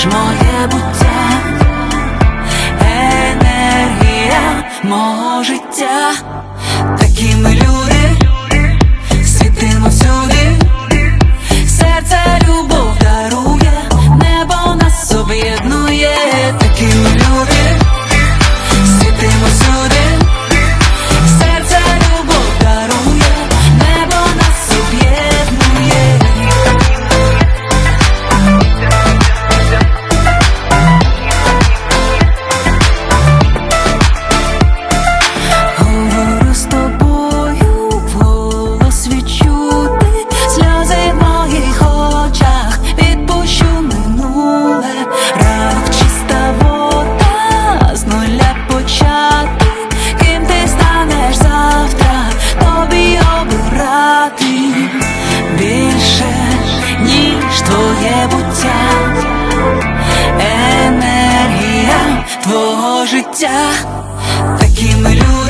ж моє буття, енергія мого життя такими. небуття, енергія твого життя, такими людьми.